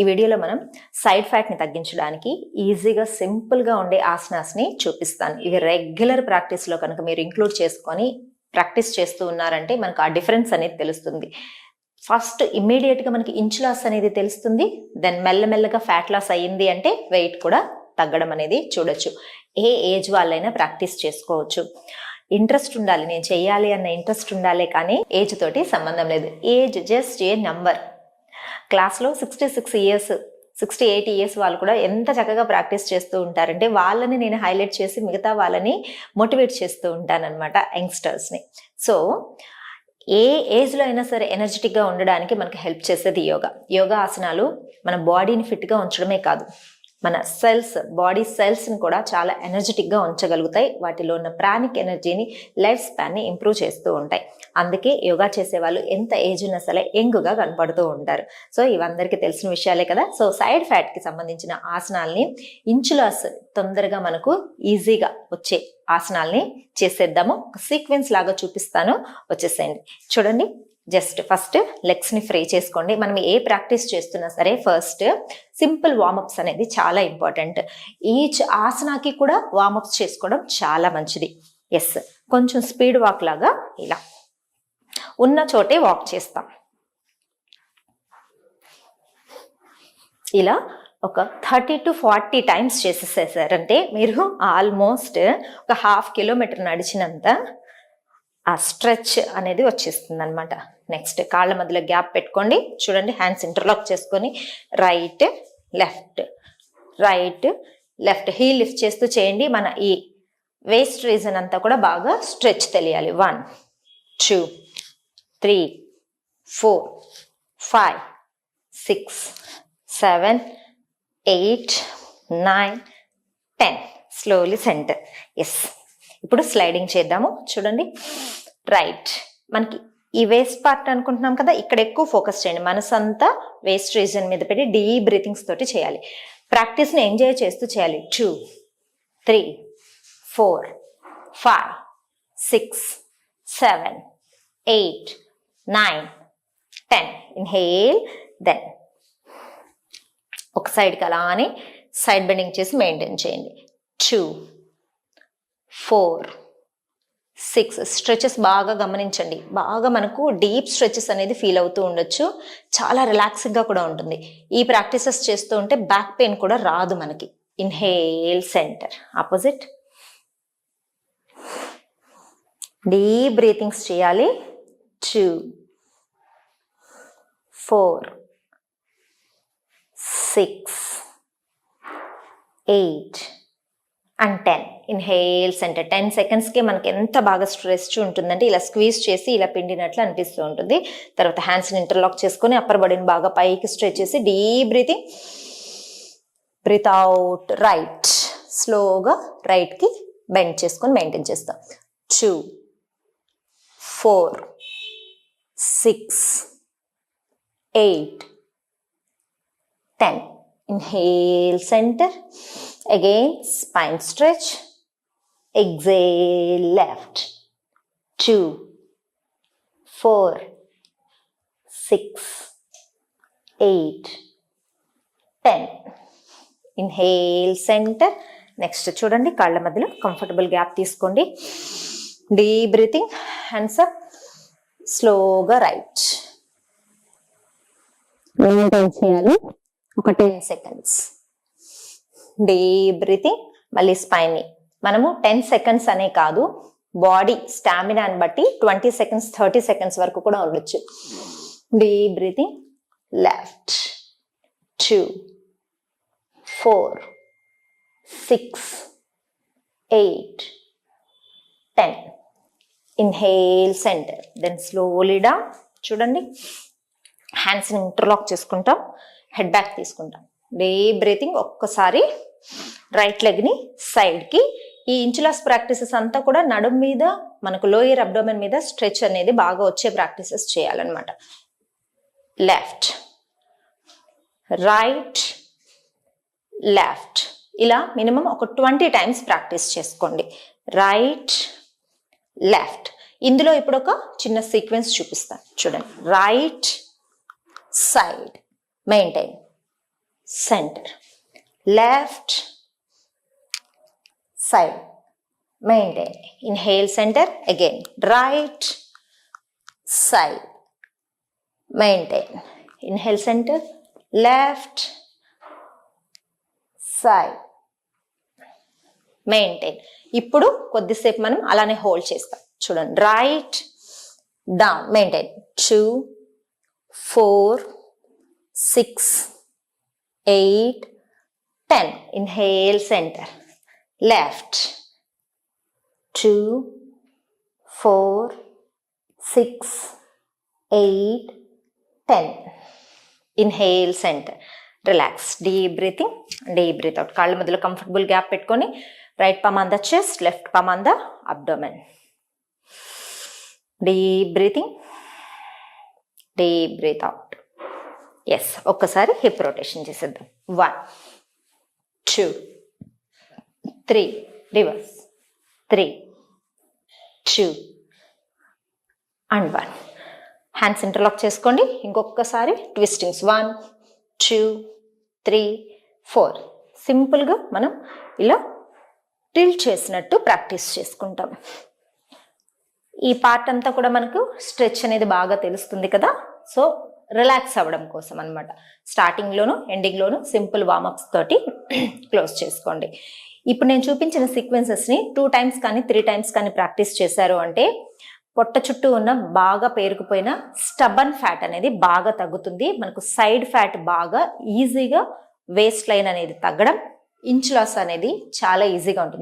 ఈ వీడియోలో మనం సైడ్ ఫ్యాట్ని తగ్గించడానికి ఈజీగా సింపుల్గా ఉండే ఆసనాస్ని చూపిస్తాను. ఇవి రెగ్యులర్ ప్రాక్టీస్లో కనుక మీరు ఇంక్లూడ్ చేసుకొని ప్రాక్టీస్ చేస్తూ ఉన్నారంటే మనకు ఆ డిఫరెన్స్ అనేది తెలుస్తుంది. ఫస్ట్ ఇమ్మీడియట్గా మనకి ఇంచ్ లాస్ అనేది తెలుస్తుంది. దెన్ మెల్లమెల్లగా ఫ్యాట్ లాస్ అయ్యింది అంటే వెయిట్ కూడా తగ్గడం అనేది చూడొచ్చు. ఏ ఏజ్ వాళ్ళైనా ప్రాక్టీస్ చేసుకోవచ్చు. ఇంట్రెస్ట్ ఉండాలి. నేను చేయాలి అన్న ఇంట్రెస్ట్ ఉండాలి కానీ ఏజ్ తోటి సంబంధం లేదు. ఏజ్ జస్ట్ ఏ నంబర్ క్లాస్లో sixty six years sixty eight years వాళ్ళు కూడా ఎంత చక్కగా ప్రాక్టీస్ చేస్తూ ఉంటారంటే వాళ్ళని నేను హైలైట్ చేసి మిగతా వాళ్ళని మోటివేట్ చేస్తూ ఉంటానన్నమాట యంగ్స్టర్స్ని. సో ఏ ఏజ్లో అయినా సరే ఎనర్జెటిక్గా ఉండడానికి మనకి హెల్ప్ చేసేది యోగా. యోగా ఆసనాలు మన బాడీని ఫిట్గా ఉంచడమే కాదు. మన సెల్స్ బాడీ సెల్స్ని కూడా చాలా ఎనర్జెటిక్గా ఉంచగలుగుతాయి. వాటిలో ఉన్న ప్రాణిక్ ఎనర్జీని లైఫ్ స్పాన్ని ఇంప్రూవ్ చేస్తూ ఉంటాయి. అందుకే యోగా చేసే వాళ్ళు ఎంత ఏజ్ ఉన్నా సరే యంగ్గా కనపడుతూ ఉంటారు. సో ఇవందరికీ తెలిసిన విషయాలే కదా. సో సైడ్ ఫ్యాట్కి సంబంధించిన ఆసనాల్ని ఇంచులాస్ తొందరగా మనకు ఈజీగా వచ్చే ఆసనాల్ని చేసేద్దాము. సీక్వెన్స్ లాగా చూపిస్తాను. వచ్చేసేయండి. చూడండి. జస్ట్ ఫస్ట్ లెగ్స్ని ఫ్రీ చేసుకోండి. మనం ఏ ప్రాక్టీస్ చేస్తున్నా సరే ఫస్ట్ సింపుల్ వార్మప్స్ అనేది చాలా ఇంపార్టెంట్ ఈచ్ ఆసనాకి కూడా వార్మప్స్ చేసుకోవడం చాలా మంచిది. ఎస్ కొంచెం స్పీడ్ వాక్ లాగా ఇలా. ఉన్న చోటే వాక్ చేస్తాం. ఇలా ఒక థర్టీ టు ఫార్టీ టైమ్స్ చేసేసేసారంటే మీరు ఆల్మోస్ట్ ఒక హాఫ్ కిలోమీటర్ నడిచినంత ఆ స్ట్రెచ్ అనేది వచ్చేస్తుంది అనమాట నెక్స్ట్ కాళ్ళ మధ్యలో గ్యాప్ పెట్టుకోండి. చూడండి హ్యాండ్స్ ఇంటర్లాక్ చేసుకొని right left right left heel lift చేస్తూ చేయండి. మన ఈ వేస్ట్ రీజన్ అంతా కూడా బాగా స్ట్రెచ్ తెలియాలి. One two three four five six seven eight nine ten slowly center yes ఇప్పుడు స్లైడింగ్ చేద్దాము. చూడండి. రైట్ మనకి ఈ వేస్ట్ పార్ట్ అనుకుంటున్నాం కదా ఇక్కడ ఎక్కువ ఫోకస్ చేయండి. మనసంతా వేస్ట్ రీజన్ మీద పెట్టి డీ బ్రీతింగ్స్ తోటి చేయాలి. ప్రాక్టీస్ని ఎంజాయ్ చేస్తూ చేయాలి. Two three four five six seven eight nine ten inhale then ఒక సైడ్కి అలా అని సైడ్ బెండింగ్ చేసి మెయింటైన్ చేయండి. Two four six. స్ట్రెచెస్ బాగా గమనించండి. బాగా మనకు డీప్ స్ట్రెచెస్ అనేది ఫీల్ అవుతూ ఉండొచ్చు. చాలా రిలాక్సింగ్గా కూడా ఉంటుంది. ఈ ప్రాక్టీసెస్ చేస్తూ ఉంటే బ్యాక్ పెయిన్ కూడా రాదు మనకి. Inhale center. Opposite. Deep breathings చేయాలి. Two four six eight and ten inhale center ten సెకండ్స్కి మనకి ఎంత బాగా స్ట్రెస్ ఉంటుందంటే ఇలా స్క్వీజ్ చేసి ఇలా పిండినట్లు అనిపిస్తూ ఉంటుంది. తర్వాత హ్యాండ్స్ని ఇంటర్లాక్ చేసుకొని అప్పర్ బాడీని బాగా పైకి స్ట్రెచ్ చేసి deep breathing breathe out right స్లోగా రైట్కి బెండ్ చేసుకొని మెయింటైన్ చేస్తాం. Two four six eight ten inhale center Again, spine stretch. Exhale, left. Two, four, six, eight, ten. Inhale center next చూడండి కాళ్ళ మధ్యలో కంఫర్టబుల్ గ్యాప్ తీసుకోండి డీప్ బ్రీతింగ్ హ్యాండ్స్ అప్ స్లోగా right maintain చేయాలి ఒక టెన్ సెకండ్స్ డీప్ బ్రీతింగ్ మళ్ళీ స్పైన్ని మనము ten seconds అనే కాదు బాడీ స్టామినాని బట్టి ట్వంటీ సెకండ్స్ థర్టీ సెకండ్స్ వరకు కూడా ఉండొచ్చు. Deep breathing left two four six eight ten. Inhale center. Then slowly down చూడండి. హ్యాండ్స్ని ఇంటర్లాక్ చేసుకుంటాం. హెడ్ బ్యాక్ తీసుకుంటాం. డే బ్రీతింగ్ ఒక్కసారి రైట్ లెగ్ని సైడ్కి ఈ ఇంచులాస్ ప్రాక్టీసెస్ అంతా కూడా నడుం మీద మనకు లోయర్ అబ్డోమెన్ మీద స్ట్రెచ్ అనేది బాగా వచ్చే ప్రాక్టీసెస్ చేయాలన్నమాట. Left right left. ఇలా మినిమం ఒక ట్వంటీ టైమ్స్ ప్రాక్టీస్ చేసుకోండి. Right left. ఇందులో ఇప్పుడు ఒక చిన్న సీక్వెన్స్ చూపిస్తాను. చూడండి. Right side. Maintain. Center left side maintain inhale center again right side maintain inhale center left side maintain ఇప్పుడు కొద్దిసేపు మనం అలానే హోల్డ్ చేస్తాం చూడండి right down maintain two four six eight ten inhale center left two four six eight ten inhale center relax deep breathing deep breathe out కాళ్ళ మధ్యలో comfortable gap పెట్టుకొని right palm on the chest left palm on the abdomen deep breathing deep breathe out yes ఒక్కసారి hip rotation చేసేద్దాం. One two three reverse three two and one hands interlock చేసుకోండి. ఇంకొకసారి twistings one two three four సింపుల్గా మనం ఇలా till చేసినట్టు practice చేసుకుంటాం. ఈ పార్ట్ అంతా కూడా మనకు స్ట్రెచ్ అనేది బాగా తెలుస్తుంది కదా. సో రిలాక్స్ అవ్వడం కోసం అనమాట స్టార్టింగ్లోను ఎండింగ్లోను సింపుల్ వార్మప్స్ తోటి క్లోజ్ చేసుకోండి. ఇప్పుడు నేను చూపించిన సీక్వెన్సెస్ని టూ టైమ్స్ కానీ త్రీ టైమ్స్ కానీ ప్రాక్టీస్ చేశారు అంటే పొట్ట చుట్టూ ఉన్న బాగా పేరుకుపోయిన స్టబన్ ఫ్యాట్ అనేది బాగా తగ్గుతుంది. మనకు సైడ్ ఫ్యాట్ బాగా ఈజీగా వేస్ట్ లైన్ అనేది తగ్గడం ఇంచ్ లాస్ అనేది చాలా ఈజీగా ఉంటుంది.